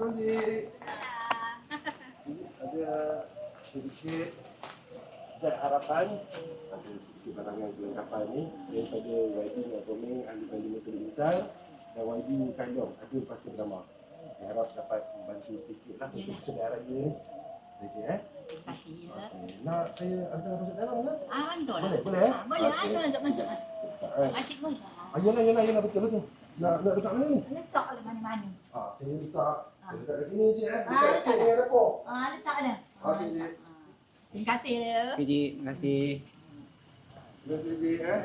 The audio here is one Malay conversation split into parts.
Cik. Ada sedikit dan harapan ada sedikit barangan kelengkapan ni daripada YB Ngagomeng Ahli Parlimen Kelimatan dan YB Kanyong ada pasir drama. Saya harap dapat membantu sedikit lah untuk persediaan raya ni. Boleh Cik eh? Okey. Nak saya hantar masuk dalam ke? Ah, betul. Boleh, boleh, eh? Boleh, ah, Okey. masuk, masuk. Eh? Asyik pun. Ah, yelah, yelah, yelah, betul, betul. Nak, nak letak mana ni? Letak lah mana-mana. Ah, saya letak, saya letak kat sini je eh. Ah, Dekat set dah. dengan dapur. Ah, letak dah. Okey, Cik. Terima kasih. Okey, Cik. Terima kasih. Terima kasih Cik eh.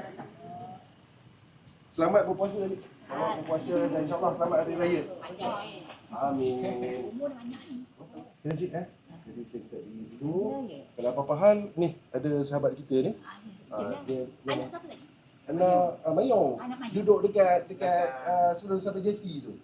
Selamat berpuasa Cik. Selamat berpuasa dan insyaAllah selamat hari raya. Panjang. Amin. Umur banyak ni. Ya Cik eh. Jadi saya minta diri dulu. Ya, ya. Kalau apa-apa hal, ni ada sahabat kita ni. Ah, Ah, ya. dia, Anak dia anak uh, Mayong. Duduk dekat dekat uh, sebelum sampai jeti tu.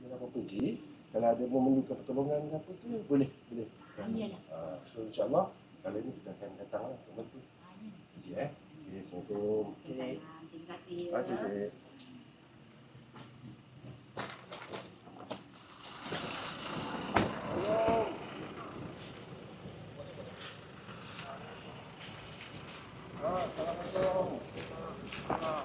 Jadi apa-apa Cik. Kalau ada memerlukan pertolongan ke apa tu, boleh. Boleh. Ah. Uh, so insyaAllah, kali ni kita akan datang lah. untuk bantu. Ah, ya. Cik eh. Okay, Assalamualaikum. Okey. Ah, Terima kasih. Terima kasih Cik. Ah, Assalamualaikum. Ah,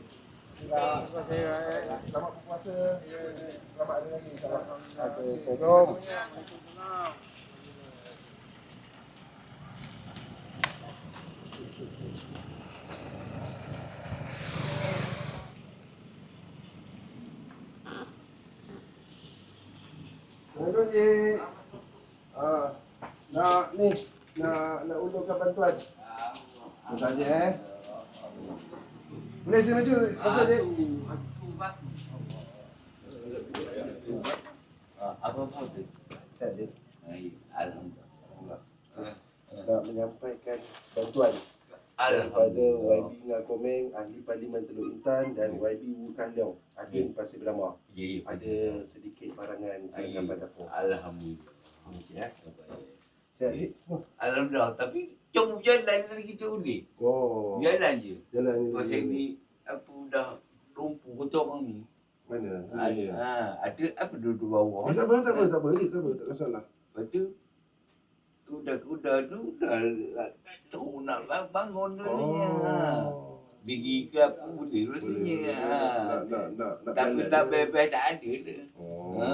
Terima kasih. Selamat berpuasa. Selamat hari raya. insyaAllah. Okey, Assalamualaikum. Assalamualaikum, Cik. Ah, nak ni, nak nak ulurkan bantuan. Minta je eh. Boleh saya maju pasal Cik? Ah, apa pun tu. Saya Cik. Baik, Alhamdulillah. Nak menyampaikan bantuan daripada Alhamdulillah. YB Ngakomeng, Ahli Parlimen Teluk Intan dan YB Wu Kan Leong, Adin Pasir Belama. Ya, ya. Ada sedikit barangan kelengkapan dapur. Alhamdulillah. Okey eh. Sihat semua? Alhamdulillah. Tapi cuma jalan lagi kita boleh. Oh. Jalan je. Jalan ni. Pasal ni apa dah lumpuh kotor orang ni. Mana? Ada, Ya. ha, ada apa duduk bawah. Eh, tak apa, tak apa, tak apa, tak apa, tak ada masalah. Lepas tu kuda-kuda tu dah tak tahu nak bang- bangun rasanya. Ha. Oh. Gigi ke apa boleh rasanya. Ha. Nak, nak, nak, nak Tak jalan dah dia. bebas tak ada dah. Oh. Ha.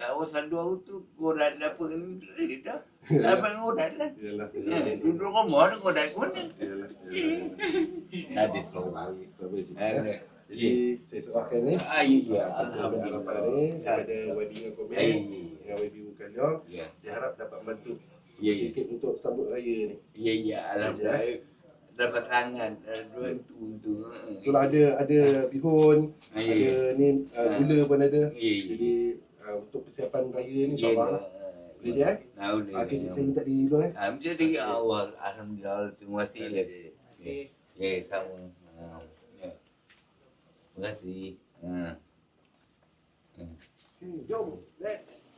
Tak usah dua tu korat apa ni eh, dah. Abang korat lah. Yalah. Eh, Duduk rumah tu korat ke mana? Yalah. Ada apa. Ada. eh. Jadi, saya serahkan ni. Ah, ya, ya. Apa harapan ni daripada YB dengan Komen Eh, dengan YB bukan Leong. Ya, Diharap dapat membantu Ya, ya. sedikit untuk sambut raya ni. ya, ya. Alhamdulillah. Dapat tangan eh, dua tu tu. Itulah lah ada ada bihun, Ah, ya, ada ya. ni gula pun ada. Ya, ya. Jadi untuk persiapan raya ni Ya, insyaAllah lah. Boleh je eh? Ah, boleh. Okey, Cik, saya minta diri dulu eh. Ah, macam dari awal. Alhamdulillah. Terima kasih. Okey. Ya, ya, sama. Ah, ya. Terima kasih. Ah. Okay, jom. Let's